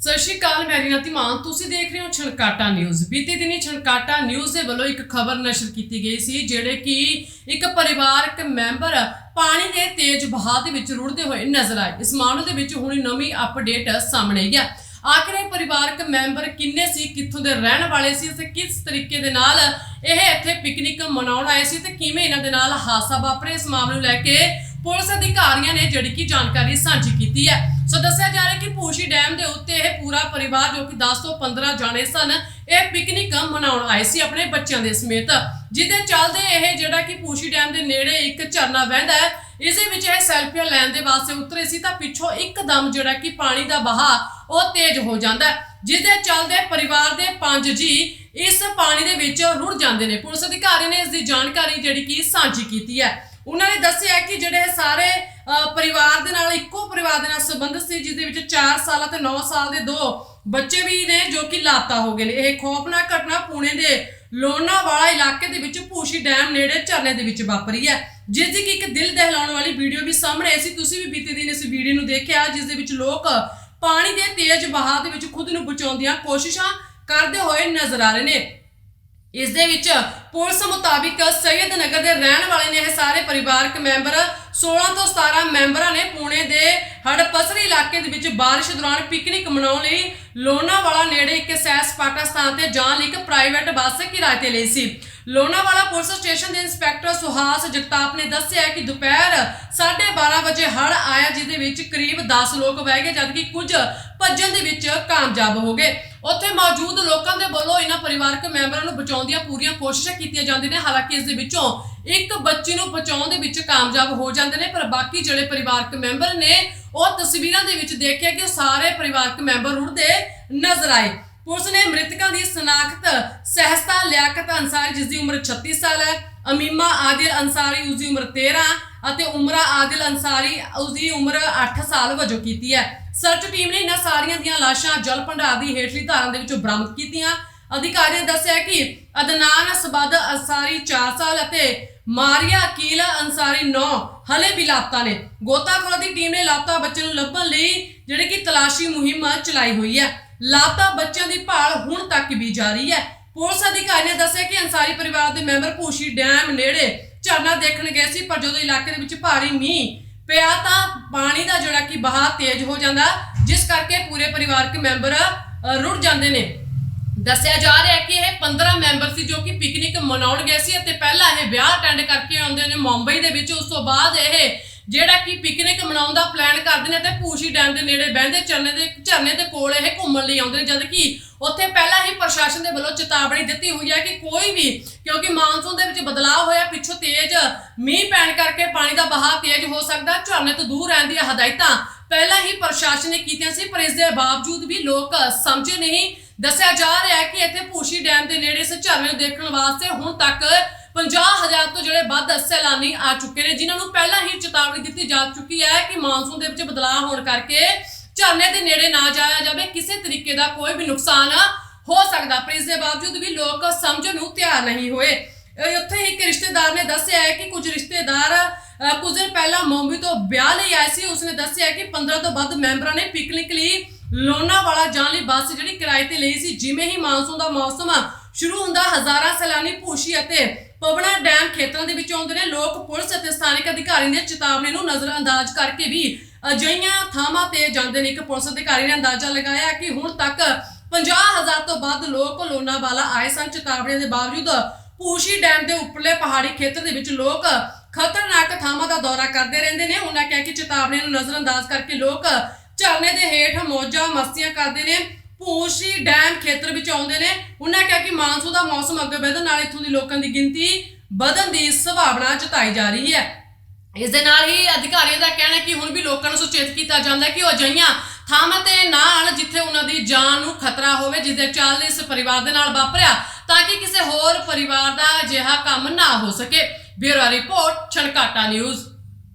ਸਤਿ ਸ਼੍ਰੀ ਅਕਾਲ, ਮੈਂ ਰੀਨਾ ਧੀਮਾਨ। ਤੁਸੀਂ ਦੇਖ ਰਹੇ ਹੋ ਛਣਕਾਟਾ ਨਿਊਜ਼। ਬੀਤੇ ਦਿਨੀ ਛਣਕਾਟਾ ਨਿਊਜ਼ ਦੇ ਵੱਲੋਂ ਇੱਕ ਖਬਰ ਨਸ਼ਰ ਕੀਤੀ ਗਈ ਸੀ, ਜਿਹੜੇ ਕਿ ਇੱਕ ਪਰਿਵਾਰਕ ਮੈਂਬਰ ਪਾਣੀ ਦੇ ਤੇਜ਼ ਵਹਾਅ ਦੇ ਵਿੱਚ ਰੁੜਦੇ ਹੋਏ ਨਜ਼ਰ ਆਏ। ਇਸ ਮਾਮਲੇ ਦੇ ਵਿੱਚ ਹੁਣ ਨਵੀਂ ਅਪਡੇਟ ਸਾਹਮਣੇ ਆਈ ਹੈ। ਆਖਿਰ ਇਹ ਪਰਿਵਾਰਕ ਮੈਂਬਰ ਕਿੰਨੇ ਸੀ, ਕਿੱਥੋਂ ਦੇ ਰਹਿਣ ਵਾਲੇ ਸੀ ਤੇ ਕਿਸ ਤਰੀਕੇ ਦੇ ਨਾਲ ਇਹ ਇੱਥੇ ਪਿਕਨਿਕ ਮਨਾਉਣ ਆਏ ਸੀ ਤੇ ਕਿਵੇਂ ਇਹਨਾਂ ਦੇ ਨਾਲ ਹਾਦਸਾ ਵਾਪਰੇ ਇਸ ਮਾਮਲੇ ਨੂੰ ਲੈ ਕੇ ਪੁਲਿਸ ਅਧਿਕਾਰੀਆਂ ਨੇ ਜਿਹੜੀ ਕਿ ਜਾਣਕਾਰੀ ਸਾਂਝੀ ਕੀਤੀ ਹੈ। ਸੋ ਦੱਸਿਆ ਜਾ ਰਿਹਾ ਕਿ ਪੂਸ਼ੀ ਡੈਮ ਦੇ ਉੱਤੇ ਇਹ ਪੂਰਾ ਪਰਿਵਾਰ ਜੋ ਕਿ 10 ਤੋਂ 15 ਜਾਣੇ ਸਨ, ਇਹ ਪਿਕਨਿਕ ਮਨਾਉਣ ਆਏ ਸੀ ਆਪਣੇ ਬੱਚਿਆਂ ਦੇ ਸਮੇਤ। ਜਿਹਦੇ ਚੱਲਦੇ ਇਹ ਜਿਹੜਾ ਕਿ ਪੂਸ਼ੀ ਡੈਮ ਦੇ ਨੇੜੇ ਇੱਕ ਝਰਨਾ ਵਹਿੰਦਾ ਹੈ, ਇਸ ਦੇ ਵਿੱਚ ਇਹ ਸੈਲਫੀਆਂ ਲੈਣ ਦੇ ਵਾਸਤੇ ਉਤਰੇ ਸੀ ਤਾਂ ਪਿੱਛੋਂ ਇੱਕਦਮ ਜਿਹੜਾ ਕਿ ਪਾਣੀ ਦਾ ਵਹਾਅ ਉਹ ਤੇਜ਼ ਹੋ ਜਾਂਦਾ ਹੈ। ਜਿਹਦੇ ਚੱਲਦੇ ਪਰਿਵਾਰ ਦੇ ਪੰਜ ਜੀ ਇਸ ਪਾਣੀ ਦੇ ਵਿੱਚ ਰੁੜ ਜਾਂਦੇ ਨੇ। ਪੁਲਿਸ ਅਧਿਕਾਰੀ ਨੇ ਇਸ ਦੀ ਜਾਣਕਾਰੀ ਜਿਹੜੀ ਕਿ ਸਾਂਝੀ ਕੀਤੀ ਹੈ। ਉਹਨਾਂ ਨੇ ਦੱਸਿਆ ਕਿ ਜਿਹੜੇ ਸਾਰੇ ਪਰਿਵਾਰ ਦੇ ਨਾਲ, ਇੱਕੋ ਪਰਿਵਾਰ ਦੇ ਨਾਲ ਸੰਬੰਧਿਤ ਸੀ, ਜਿਸ ਦੇ ਵਿੱਚ 4 ਸਾਲਾਂ ਤੇ 9 ਸਾਲ ਦੇ ਦੋ ਬੱਚੇ ਵੀ ਨੇ, ਜੋ ਕਿ ਲਾਪਤਾ ਹੋ ਗਏ ਨੇ। ਇਹ ਖੌਫਨਾਕ ਘਟਨਾ ਪੁਣੇ ਦੇ ਲੋਨਾਵਾਲਾ ਇਲਾਕੇ ਦੇ ਵਿੱਚ ਪੂਸ਼ੀ ਡੈਮ ਨੇੜੇ ਝਰਨੇ ਦੇ ਵਿੱਚ ਵਾਪਰੀ ਹੈ, ਜਿਸ ਦੀ ਕਿ ਇੱਕ ਦਿਲ ਦਹਿਲਾਉਣ ਵਾਲੀ ਵੀਡੀਓ ਵੀ ਸਾਹਮਣੇ ਆਈ ਸੀ। ਤੁਸੀਂ ਵੀ ਬੀਤੇ ਦਿਨ ਇਸ ਵੀਡੀਓ ਨੂੰ ਦੇਖਿਆ, ਜਿਸ ਦੇ ਵਿੱਚ ਲੋਕ ਪਾਣੀ ਦੇ ਤੇਜ਼ ਬਹਾਅ ਦੇ ਵਿੱਚ ਖੁਦ ਨੂੰ ਬਚਾਉਣ ਦੀਆਂ ਕੋਸ਼ਿਸ਼ਾਂ ਕਰਦੇ ਹੋਏ ਨਜ਼ਰ ਆ ਰਹੇ ਨੇ। ਇਸ ਦੇ ਵਿੱਚ ਪੁਲਿਸ ਮੁਤਾਬਿਕ ਸੈਯਦ ਨਗਰ ਦੇ ਰਹਿਣ ਵਾਲੇ ਨੇ ਇਹ ਸਾਰੇ ਪਰਿਵਾਰਕ ਮੈਂਬਰ 16 ਤੋਂ 17 ਮੈਂਬਰਾਂ ਨੇ ਪੁਣੇ ਦੇ ਹੜਪਸਰੀ ਇਲਾਕੇ ਦੇ ਵਿੱਚ ਬਾਰਿਸ਼ ਦੌਰਾਨ ਪਿਕਨਿਕ ਮਨਾਉਣ ਲਈ ਲੋਨਾਵਾਲਾ ਨੇੜੇ ਇੱਕ ਸੈਰ ਸਪਾਟਾ ਸਥਾਨ ਤੇ ਜਾਣ ਲਈ ਇੱਕ ਪ੍ਰਾਈਵੇਟ ਬੱਸ ਕਿਰਾਏ ਤੇ ਲਈ ਸੀ। ਲੋਨਾਵਾਲਾ ਪੁਲਿਸ ਸਟੇਸ਼ਨ ਦੇ ਇੰਸਪੈਕਟਰ ਸੁਹਾਸ ਜਗਤਾਪ ਨੇ ਦੱਸਿਆ ਕਿ ਦੁਪਹਿਰ 12:30 ਵਜੇ ਹੜ ਆਇਆ ਜਿਹਦੇ ਵਿੱਚ ਕਰੀਬ 10 ਲੋਕ ਬਹਿ ਗਏ, ਜਦਕਿ ਕੁਝ ਭੱਜਣ ਦੇ ਵਿੱਚ ਕਾਮਯਾਬ ਹੋ ਗਏ। ਉੱਥੇ ਮੌਜੂਦ ਲੋਕਾਂ ਦੇ ਵੱਲੋਂ ਇਹਨਾਂ ਪਰਿਵਾਰਕ ਮੈਂਬਰਾਂ ਨੂੰ ਬਚਾਉਣ ਦੀਆਂ ਪੂਰੀਆਂ ਕੋਸ਼ਿਸ਼ਾਂ ਕੀਤੀਆਂ ਜਾਂਦੀਆਂ ਨੇ। ਹਾਲਾਂਕਿ ਇਸ ਦੇ ਵਿੱਚੋਂ ਇੱਕ ਬੱਚੀ ਨੂੰ ਬਚਾਉਣ ਦੇ ਵਿੱਚ ਕਾਮਯਾਬ ਹੋ ਜਾਂਦੇ ਨੇ, ਪਰ ਬਾਕੀ ਜਿਹੜੇ ਪਰਿਵਾਰਕ ਮੈਂਬਰ ਨੇ, ਉਹ ਤਸਵੀਰਾਂ ਦੇ ਵਿੱਚ ਦੇਖਿਆ ਕਿ ਸਾਰੇ ਪਰਿਵਾਰਕ ਮੈਂਬਰ ਰੁੜਦੇ ਨਜ਼ਰ ਆਏ। ਪੁਲਿਸ ਨੇ ਮ੍ਰਿਤਕਾਂ ਦੀ ਸਨਾਖਤ ਸਹਿਸਤਾ ਲਿਆਕਤ ਅਨਸਾਰੀ ਜਿਸ ਦੀ ਉਮਰ 36 ਸਾਲ ਹੈ ਅਮੀਮਾ ਆਦਿਲ ਅਨਸਾਰੀ ਉਸ ਦੀ ਉਮਰ 13 ਅਤੇ ਉਮਰਾ ਆਦਿਲ ਅੰਸਾਰੀ ਉਸ ਦੀ ਉਮਰ 8 ਸਾਲ ਵਜੋਂ ਕੀਤੀ ਹੈ। ਸਰਚ ਟੀਮ ਨੇ ਇਹਨਾਂ ਸਾਰੀਆਂ ਦੀਆਂ ਲਾਸ਼ਾਂ ਜਲ ਭੰਡਾਰ ਦੀ ਹੇਠਲੀ ਧਾਰਾਂ ਦੇ ਵਿੱਚੋਂ ਬਰਾਮਦ ਕੀਤੀਆਂ। ਅਧਿਕਾਰੀਆਂ ਨੇ ਦੱਸਿਆ ਕਿ ਅਦਨਾਨ ਸਬਦ ਅੰਸਾਰੀ 4 ਸਾਲ ਅਤੇ ਮਾਰੀਆ ਅਕੀਲ ਅੰਸਾਰੀ 9 ਹਲੇ ਵੀ ਲਾਪਤਾ ਨੇ। ਗੋਤਾਖੋਰਾਂ ਦੀ ਟੀਮ ਨੇ ਲਾਪਤਾ ਬੱਚੇ ਨੂੰ ਲੱਭਣ ਲਈ ਜਿਹੜੇ ਕਿ ਤਲਾਸ਼ੀ ਮੁਹਿੰਮ ਚਲਾਈ ਹੋਈ ਹੈ। ਲਾਪਤਾ ਬੱਚਿਆਂ ਦੀ ਭਾਲ ਹੁਣ ਤੱਕ ਵੀ ਜਾਰੀ ਹੈ। ਪੁਲਿਸ ਅਧਿਕਾਰੀ ਨੇ ਦੱਸਿਆ ਕਿ ਅੰਸਾਰੀ ਪਰਿਵਾਰ ਦੇ ਮੈਂਬਰ ਭੂਸ਼ੀ ਡੈਮ ਨੇੜੇ ਝਰਨਾ ਦੇਖਣ ਗਏ ਸੀ, ਪਰ ਜਦੋਂ ਇਲਾਕੇ ਦੇ ਵਿੱਚ ਭਾਰੀ ਮੀਂਹ ਪਿਆ ਤਾਂ ਪਾਣੀ ਦਾ ਜਿਹੜਾ ਕਿ ਬਹਾਅ ਤੇਜ਼ ਹੋ ਜਾਂਦਾ, ਜਿਸ ਕਰਕੇ ਪੂਰੇ ਪਰਿਵਾਰਕ ਮੈਂਬਰ ਰੁੜ ਜਾਂਦੇ ਨੇ। ਦੱਸਿਆ ਜਾ ਰਿਹਾ ਹੈ ਕਿ ਇਹ 15 ਮੈਂਬਰ ਸੀ ਜੋ ਕਿ ਪਿਕਨਿਕ ਮਨਾਉਣ ਗਏ ਸੀ ਅਤੇ ਪਹਿਲਾਂ ਇਹ ਵਿਆਹ ਅਟੈਂਡ ਕਰਕੇ ਆਉਂਦੇ ਨੇ ਮੁੰਬਈ ਦੇ ਵਿੱਚ। ਉਸ ਤੋਂ ਬਾਅਦ ਇਹ ਜਿਹੜਾ ਕਿ ਪਿਕਨਿਕ ਮਨਾਉਣ ਦਾ ਪਲਾਨ ਕਰਦੇ ਨੇ ਤੇ ਪੂਸ਼ੀ ਡੈਮ ਦੇ ਨੇੜੇ ਬਹਿੰਦੇ, ਝਰਨੇ ਦੇ ਝਰਨੇ ਦੇ ਕੋਲ ਇਹ ਘੁੰਮਣ ਲਈ ਆਉਂਦੇ ਨੇ ਜਦ ਕਿ ਉੱਥੇ ਪਹਿਲਾਂ ਹੀ ਪ੍ਰਸ਼ਾਸਨ ਦੇ ਵੱਲੋਂ ਚੇਤਾਵਨੀ ਦਿੱਤੀ ਹੋਈ ਹੈ ਕਿ ਕੋਈ ਵੀ, ਕਿਉਂਕਿ ਮਾਨਸੂਨ ਦੇ ਵਿੱਚ ਬਦਲਾਅ ਹੋਇਆ, ਪਿੱਛੋਂ ਤੇਜ਼ ਮੀਂਹ ਪੈਣ ਕਰਕੇ ਪਾਣੀ ਦਾ ਬਹਾਅ ਤੇਜ਼ ਹੋ ਸਕਦਾ, ਝਰਨੇ ਤੋਂ ਦੂਰ ਰਹਿਣ ਦੀਆਂ ਹਦਾਇਤਾਂ ਪਹਿਲਾਂ ਹੀ ਪ੍ਰਸ਼ਾਸਨ ਨੇ ਕੀਤੀਆਂ ਸੀ, ਪਰ ਇਸ ਦੇ ਬਾਵਜੂਦ ਵੀ ਲੋਕ ਸਮਝੇ ਨਹੀਂ। ਦੱਸਿਆ ਜਾ ਰਿਹਾ ਹੈ ਕਿ ਇੱਥੇ ਪੂਸ਼ੀ ਡੈਮ ਦੇ ਨੇੜੇ ਇਸ ਝਰਨੇ ਨੂੰ ਦੇਖਣ ਵਾਸਤੇ ਹੁਣ ਤੱਕ 50000 ਤੋਂ ਜਿਹੜੇ ਵੱਧ ਸੈਲਾਨੀ ਆ ਚੁੱਕੇ ਨੇ, ਜਿਨ੍ਹਾਂ ਨੂੰ ਪਹਿਲਾਂ ਹੀ ਚੇਤਾਵਨੀ ਦਿੱਤੀ ਜਾ ਚੁੱਕੀ ਹੈ ਕਿ ਮੌਨਸੂਨ ਦੇ ਵਿੱਚ ਬਦਲਾਅ ਹੋਣ ਕਰਕੇ ਝਰਨੇ ਦੇ ਨੇੜੇ ਨਾ ਜਾਇਆ ਜਾਵੇ, ਕਿਸੇ ਤਰੀਕੇ ਦਾ ਕੋਈ ਵੀ ਨੁਕਸਾਨ ਹੋ ਸਕਦਾ। ਪਰ ਇਸ ਦੇ ਬਾਵਜੂਦ ਵੀ ਲੋਕ ਸਮਝਣ ਨੂੰ ਤਿਆਰ ਨਹੀਂ ਹੋਏ। ਇਹ ਉੱਥੇ ਇੱਕ ਰਿਸ਼ਤੇਦਾਰ ਨੇ ਦੱਸਿਆ ਹੈ ਕਿ ਕੁਝ ਰਿਸ਼ਤੇਦਾਰ ਕੁਝ ਦਿਨ ਪਹਿਲਾਂ ਮੁੰਬਈ ਤੋਂ ਵਿਆਹ ਲਈ ਆਏ ਸੀ। ਉਸਨੇ ਦੱਸਿਆ ਕਿ 15 ਤੋਂ ਵੱਧ ਮੈਂਬਰਾਂ ਨੇ ਪਿਕਨਿਕ ਲਈ ਲੋਨਾਵਾਲਾ ਜਾਣ ਲਈ ਬੱਸ ਜਿਹੜੀ ਕਿਰਾਏ ਤੇ ਲਈ ਸੀ। ਜਿਵੇਂ ਹੀ ਮਾਨਸੂਨ ਦਾ ਮੌਸਮ ਸ਼ੁਰੂ ਹੁੰਦਾ, ਹਜ਼ਾਰਾਂ ਸੈਲਾਨੀ ਭੂਸ਼ੀ ਅਤੇ ਪਵਨਾ ਡੈਮ ਖੇਤਰਾਂ ਦੇ ਵਿੱਚ ਆਉਂਦੇ ਨੇ। ਲੋਕ, ਪੁਲਿਸ ਅਤੇ ਸਥਾਨਕ ਅਧਿਕਾਰੀਆਂ ਦੀ ਚੇਤਾਵਨੀ ਨੂੰ ਨਜ਼ਰਅੰਦਾਜ਼ ਕਰਕੇ ਵੀ ਅਜਿਹੀਆਂ ਥਾਵਾਂ ਤੇ ਜਾਂਦੇ ਨੇ। ਇੱਕ ਪੁਲਿਸ ਅਧਿਕਾਰੀ ਨੇ ਅੰਦਾਜ਼ਾ ਲਗਾਇਆ ਕਿ ਹੁਣ ਤੱਕ 50000 ਤੋਂ ਵੱਧ ਲੋਕ ਲੋਨਾਵਾਲਾ ਆਏ ਸਨ। ਚੇਤਾਵਨੀ ਦੇ ਬਾਵਜੂਦ ਪੂਸ਼ੀ ਡੈਮ ਦੇ ਉੱਪਰਲੇ ਪਹਾੜੀ ਖੇਤਰ ਦੇ ਵਿੱਚ ਲੋਕ ਖਤਰਨਾਕ ਥਾਵਾਂ ਦਾ ਦੌਰਾ ਕਰਦੇ ਰਹਿੰਦੇ ਨੇ। ਉਹਨਾਂ ਕਿਹਾ ਕਿ ਚੇਤਾਵਨੀਆਂ ਨੂੰ ਨਜ਼ਰਅੰਦਾਜ਼ ਕਰਕੇ ਲੋਕ ਝਰਨੇ ਦੇ ਹੇਠ ਮੌਜਾਂ ਮਸਤੀਆਂ ਕਰਦੇ ਨੇ। ਪੂਸ਼ੀ ਡੈਮ ਖੇਤਰ ਵਿੱਚ ਆਉਂਦੇ ਨੇ। ਉਹਨਾਂ ਕਿਹਾ ਕਿ ਮਾਨਸੂਨ ਦਾ ਮੌਸਮ ਅੱਗੇ ਵਧਣ ਨਾਲ ਇੱਥੋਂ ਦੀ ਲੋਕਾਂ ਦੀ ਗਿਣਤੀ ਵਧਣ ਦੀ ਸੰਭਾਵਨਾ ਜਤਾਈ ਜਾ ਰਹੀ ਹੈ। ਇਸ ਦੇ ਨਾਲ ਹੀ ਅਧਿਕਾਰੀਆਂ ਦਾ ਕਹਿਣਾ ਹੈ ਕਿ ਹੁਣ ਵੀ ਲੋਕਾਂ ਨੂੰ ਸੁਚੇਤ ਕੀਤਾ ਜਾਂਦਾ ਹੈ ਕਿ ਉਹ ਅਜਿਹੀਆਂ ਥਾਵਾਂ ਤੇ ਨਾ ਆਉਣ ਜਿੱਥੇ ਉਹਨਾਂ ਦੀ ਜਾਨ ਨੂੰ ਖਤਰਾ ਹੋਵੇ, ਜਿਸ ਦੇ ਚੱਲਦੇ ਇਸ ਪਰਿਵਾਰ ਦੇ ਨਾਲ ਵਾਪਰਿਆ, ਤਾਂ ਕਿ ਕਿਸੇ ਹੋਰ ਪਰਿਵਾਰ ਦਾ ਅਜਿਹਾ ਕੰਮ ਨਾ ਹੋ ਸਕੇ। Bureau report Chhankata news.